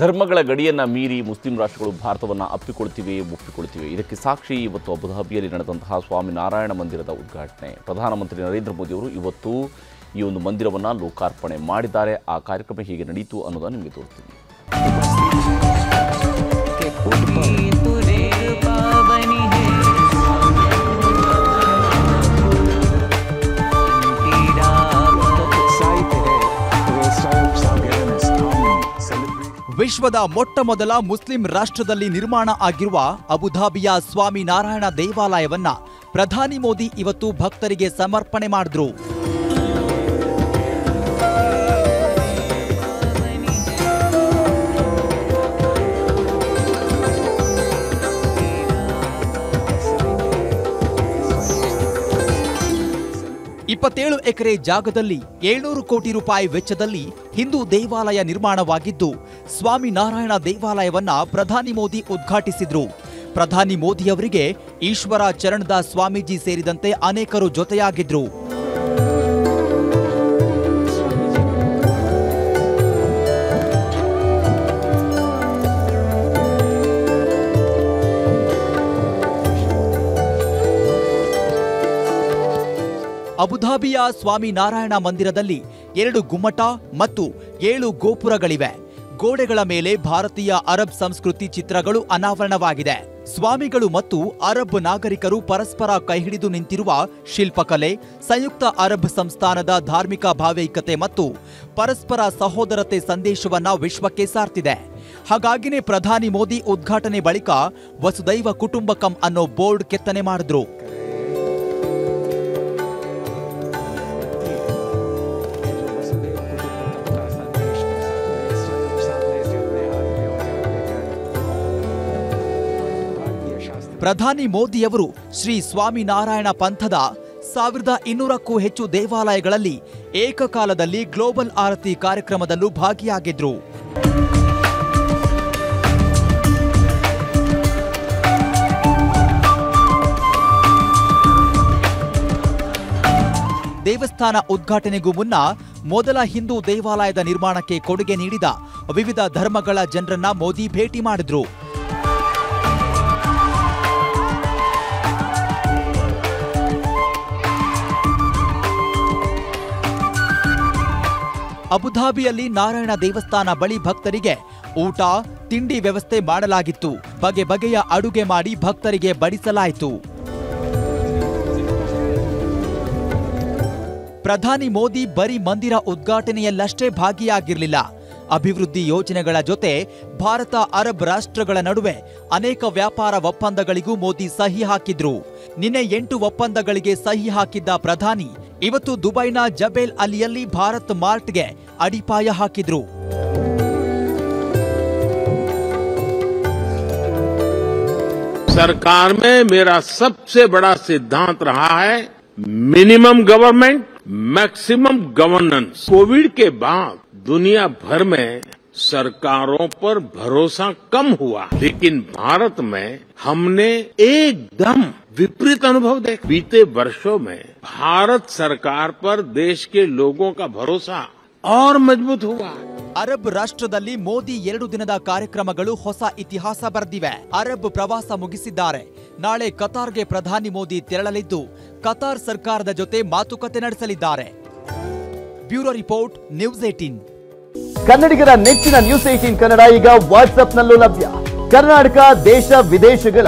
ಧರ್ಮಗಳ ಗಡಿಯನ್ನು ಮೀರಿ ಮುಸ್ಲಿಂ ರಾಷ್ಟ್ರಗಳು ಭಾರತವನ್ನು ಅಪ್ಪಿಕೊಳ್ತಿವೆ ಒಪ್ಪಿಕೊಳ್ತಿವೆ ಇದಕ್ಕೆ ಸಾಕ್ಷಿ ಇವತ್ತು ಅಬುಧಾಬಿಯಲ್ಲಿ ನಡೆದಂತಹ ಸ್ವಾಮಿ ನಾರಾಯಣ ಮಂದಿರದ ಉದ್ಘಾಟನೆ. ಪ್ರಧಾನಮಂತ್ರಿ ನರೇಂದ್ರ ಮೋದಿಯವರು ಇವತ್ತು ಈ ಒಂದು ಮಂದಿರವನ್ನು ಲೋಕಾರ್ಪಣೆ ಮಾಡಿದ್ದಾರೆ. ಆ ಕಾರ್ಯಕ್ರಮ ಹೇಗೆ ನಡೆಯಿತು ಅನ್ನೋದನ್ನು ನಿಮಗೆ ತೋರಿಸ್ತೀನಿ. ವಿಶ್ವದ ಮೊಟ್ಟ ಮೊದಲ ಮುಸ್ಲಿಂ ರಾಷ್ಟ್ರದಲ್ಲಿ ನಿರ್ಮಾಣ ಆಗಿರುವ ಅಬುಧಾಬಿಯ ಸ್ವಾಮಿ ನಾರಾಯಣ ದೇವಾಲಯವನ್ನ ಪ್ರಧಾನಿ ಮೋದಿ ಇವತ್ತು ಭಕ್ತರಿಗೆ ಸಮರ್ಪಣೆ ಮಾಡಿದ್ರು. ಇಪ್ಪತ್ತೇಳು ಎಕರೆ ಜಾಗದಲ್ಲಿ ಏಳ್ನೂರು ಕೋಟಿ ರೂಪಾಯಿ ವೆಚ್ಚದಲ್ಲಿ ಹಿಂದೂ ದೇವಾಲಯ ನಿರ್ಮಾಣವಾಗಿದ್ದು, ಸ್ವಾಮಿ ನಾರಾಯಣ ದೇವಾಲಯವನ್ನ ಪ್ರಧಾನಿ ಮೋದಿ ಉದ್ಘಾಟಿಸಿದ್ರು. ಪ್ರಧಾನಿ ಮೋದಿಯವರಿಗೆ ಈಶ್ವರ ಚರಣದ ಸ್ವಾಮೀಜಿ ಸೇರಿದಂತೆ ಅನೇಕರು ಜೊತೆಯಾಗಿದ್ರು. ಅಬುಧಾಬಿಯ ಸ್ವಾಮಿ ನಾರಾಯಣ ಮಂದಿರದಲ್ಲಿ ಎರಡು ಗುಮ್ಮಟ ಮತ್ತು ಏಳು ಗೋಪುರಗಳಿವೆ. ಗೋಡೆಗಳ ಮೇಲೆ ಭಾರತೀಯ ಅರಬ್ ಸಂಸ್ಕೃತಿ ಚಿತ್ರಗಳು ಅನಾವರಣವಾಗಿದೆ. ಸ್ವಾಮಿಗಳು ಮತ್ತು ಅರಬ್ ನಾಗರಿಕರು ಪರಸ್ಪರ ಕೈಹಿಡಿದು ನಿಂತಿರುವ ಶಿಲ್ಪಕಲೆ, ಸಂಯುಕ್ತ ಅರಬ್ ಸಂಸ್ಥಾನದ ಧಾರ್ಮಿಕ ಭಾವೈಕ್ಯತೆ ಮತ್ತು ಪರಸ್ಪರ ಸಹೋದರತೆ ಸಂದೇಶವನ್ನ ವಿಶ್ವಕ್ಕೆ ಸಾರ್ತಿದೆ. ಹಾಗಾಗಿನೇ ಪ್ರಧಾನಿ ಮೋದಿ ಉದ್ಘಾಟನೆ ಬಳಿಕ ವಸುದೈವ ಕುಟುಂಬಕಂ ಅನ್ನೋ ಬೋರ್ಡ್ ಕೆತ್ತನೆ ಮಾಡಿದ್ರು. ಪ್ರಧಾನಿ ಮೋದಿಯವರು ಶ್ರೀ ಸ್ವಾಮಿನಾರಾಯಣ ಪಂಥದ ಸಾವಿರದ ಇನ್ನೂರಕ್ಕೂ ಹೆಚ್ಚು ದೇವಾಲಯಗಳಲ್ಲಿ ಏಕಕಾಲದಲ್ಲಿ ಗ್ಲೋಬಲ್ ಆರತಿ ಕಾರ್ಯಕ್ರಮದಲ್ಲೂ ಭಾಗಿಯಾಗಿದ್ರು. ದೇವಸ್ಥಾನ ಉದ್ಘಾಟನೆಗೂ ಮುನ್ನ ಮೊದಲ ಹಿಂದೂ ದೇವಾಲಯದ ನಿರ್ಮಾಣಕ್ಕೆ ಕೊಡುಗೆ ನೀಡಿದ ವಿವಿಧ ಧರ್ಮಗಳ ಜನರನ್ನ ಮೋದಿ ಭೇಟಿ ಮಾಡಿದ್ರು. ಅಬುಧಾಬಿಯಲ್ಲಿ ನಾರಾಯಣ ದೇವಸ್ಥಾನ ಬಳಿ ಭಕ್ತರಿಗೆ ಊಟ, ತಿಂಡಿ ವ್ಯವಸ್ಥೆ ಮಾಡಲಾಗಿತ್ತು. ಬಗೆ ಬಗೆಯ ಅಡುಗೆ ಮಾಡಿ ಭಕ್ತರಿಗೆ ಬಡಿಸಲಾಯಿತು. ಪ್ರಧಾನಿ ಮೋದಿ ಬರೀ ಮಂದಿರ ಉದ್ಘಾಟನೆಯಲ್ಲಷ್ಟೇ ಭಾಗಿಯಾಗಿರಲಿಲ್ಲ. ಅಭಿವೃದ್ಧಿ ಯೋಜನೆಗಳ ಜೊತೆ ಭಾರತ ಅರಬ್ ರಾಷ್ಟ್ರಗಳ ನಡುವೆ ಅನೇಕ ವ್ಯಾಪಾರ ಒಪ್ಪಂದಗಳಿಗೂ ಮೋದಿ ಸಹಿ ಹಾಕಿದ್ರು. ನಿನ್ನೆ ಎಂಟು ಒಪ್ಪಂದಗಳಿಗೆ ಸಹಿ ಹಾಕಿದ್ದ ಪ್ರಧಾನಿ ಇವತ್ತು ದುಬೈನ ಜಬೇಲ್ ಅಲಿಯಲ್ಲಿ ಭಾರತ್ ಮಾರ್ಟ್ಗೆ ಅಡಿಪಾಯ ಹಾಕಿದ್ರು सरकार में मेरा सबसे बड़ा सिद्धांत रहा है minimum government maximum governance Covid के बाद दुनिया भर में सरकारों पर भरोसा कम हुआ लेकिन भारत में हमने एकदम विपरीत अनुभव देखा बीते वर्षों में भारत सरकार पर देश के लोगों का भरोसा और मजबूत हुआ ಅರಬ್ ರಾಷ್ಟ್ರದಲ್ಲಿ ಮೋದಿ ಎರಡು ದಿನದ ಕಾರ್ಯಕ್ರಮಗಳು ಹೊಸ ಇತಿಹಾಸ ಬರೆದಿವೆ ಅರಬ್ ಪ್ರವಾಸ ಮುಗಿಸಿದ್ದಾರೆ ನಾಳೆ ಕತಾರ್ಗೆ ಪ್ರಧಾನಿ ಮೋದಿ ತೆರಳಲಿದ್ದು ಕತಾರ್ ಸರ್ಕಾರದ ಜೊತೆ ಮಾತುಕತೆ ನಡೆಸಲಿದ್ದಾರೆ ಬ್ಯೂರೋ ರಿಪೋರ್ಟ್ ನ್ಯೂಸ್ ಏಟೀನ್ ಕನ್ನಡಿಗರ ನೆಚ್ಚಿನ ನ್ಯೂಸ್ ಏಟೀನ್ ಕನ್ನಡ ಈಗ ವಾಟ್ಸ್ಆಪ್ನಲ್ಲೂ ಲಭ್ಯ ಕರ್ನಾಟಕ ದೇಶ ವಿದೇಶಗಳ